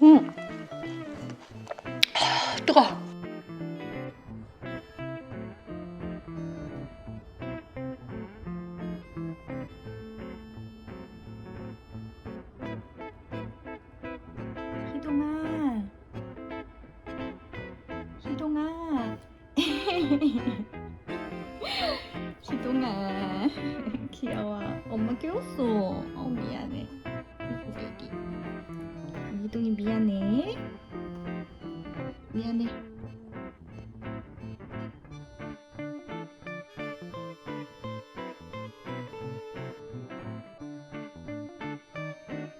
음. 하, 뜨거워. 희동아. 희동아. 희동아. 귀여워. 엄마 깨웠어. 어, 미안해. 이동이 미안해. 미안해